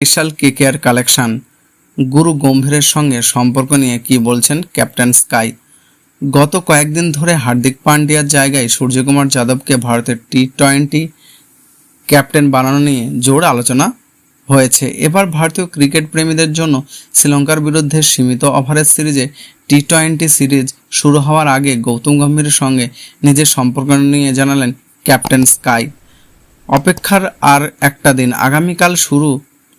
বিশাল KKR collection. গুরু গম্ভীরের সঙ্গে সম্পর্ক নিয়ে কি বলছেন ক্যাপ্টেন স্কাই? গত কয়েকদিন ধরে হার্দিক পান্ডিয়ার জায়গায় সূর্যকুমার যাদবকে ভারতের টি টোয়েন্টি ক্যাপ্টেন বানানো নিয়ে জোর আলোচনা হয়েছে। এবার ভারতীয় ক্রিকেট প্রেমীদের জন্য শ্রীলঙ্কার বিরুদ্ধে সীমিত ওভারের সিরিজে টি টোয়েন্টি সিরিজ শুরু হওয়ার আগে গৌতম গম্ভীরের সঙ্গে নিজের সম্পর্ক নিয়ে জানালেন ক্যাপ্টেন স্কাই। অপেক্ষার আর একটা দিন। আগামীকাল শুরু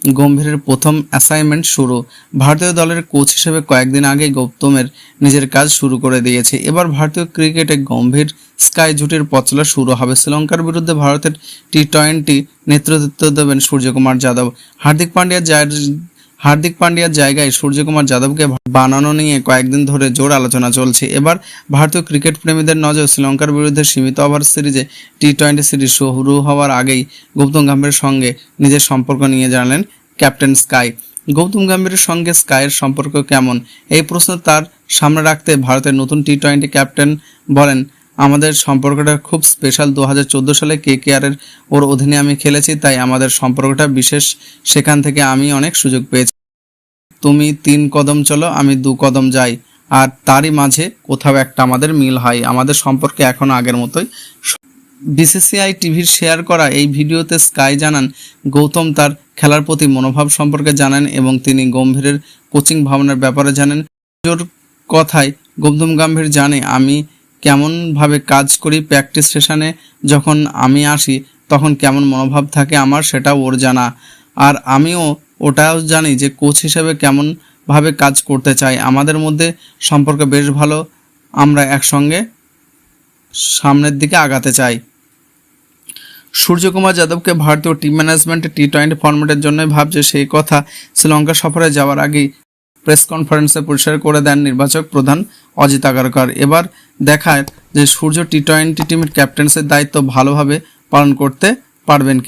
গম্ভীরের প্রথম অ্যাসাইনমেন্ট শুরু। ভারতীয় দলের কোচ হিসেবে কয়েকদিন আগে গৌতমের নিজের কাজ শুরু করে দিয়েছে। এবার ভারতীয় ক্রিকেটে গম্ভীর স্কাই জুটির পথচলা শুরু হবে। শ্রীলঙ্কার বিরুদ্ধে ভারতের টি টোয়েন্টি নেতৃত্ব দেবেন সূর্যকুমার যাদব। হার্দিক পান্ডিয়ার জায়- হার্দিক পান্ডিয়ার জায়গায় সূর্যকুমার যাদবকে বানানো নিয়ে কয়েকদিন ধরে জোর আলোচনা চলছে। এবার ভারতীয় ক্রিকেট প্রেমীদের নজর শ্রীলঙ্কার বিরুদ্ধে সীমিত ওভার সিরিজে টি টোয়েন্টি সিরিজ শুরু হওয়ার আগেই গৌতম গম্ভীরের সঙ্গে নিজের সম্পর্ক নিয়ে জানালেন ক্যাপ্টেন স্কাই। গৌতম গম্ভীরের সঙ্গে স্কাইয়ের সম্পর্ক কেমন? এই প্রশ্ন তার সামনে রাখতে ভারতের নতুন টি টোয়েন্টি ক্যাপ্টেন বলেন, আমাদের সম্পর্কটা খুব স্পেশাল দু হাজার চোদ্দ সালে কে কেয়ারের ওর অধীনে আমি খেলেছি, তাই আমাদের সম্পর্কটা বিশেষ। সেখান থেকে আমি অনেক সুযোগ পেয়েছি। তুমি তিন কদম চলো, আমি দু কদম যাই। আর তারই মাঝে কোথাও একটা আমাদের মিল হয়। আমাদের সম্পর্কে এখনও আগের মতোই বিসিসিআই টিভির শেয়ার করা এই ভিডিওতে স্কাই জানান, গৌতম তার খেলার প্রতি মনোভাব সম্পর্কে জানেন এবং তিনি গম্ভীরের কোচিং ভাবনার ব্যাপারে জানেন। জোর কথায়, গৌতম গম্ভীর জানে আমি কেমনভাবে কাজ করি প্র্যাকটিস সেশনে। যখন আমি আসি, তখন কেমন মনোভাব থাকে আমার সেটাও ওর জানা। আর আমিও ওটাও জানি যে কোচ হিসেবে কেমনভাবে কাজ করতে চাই। আমাদের মধ্যে সম্পর্ক বেশ ভালো। আমরা একসঙ্গে সামনের দিকে আগাতে চাই। সূর্যকুমার যাদবকে ভারতীয় টিম ম্যানেজমেন্টে টি টোয়েন্টি ফর্মেটের জন্যই ভাবছে সেই কথা শ্রীলঙ্কা সফরে যাওয়ার আগেই প্রেস কনফারেন্সে পরিষ্কার করে দেন নির্বাচক প্রধান অজিত আগারকর। এবার দেখায় যে সূর্য টি টোয়েন্টি টিমের ক্যাপ্টেন্সের দায়িত্ব ভালোভাবে পালন করতে পারবেন কি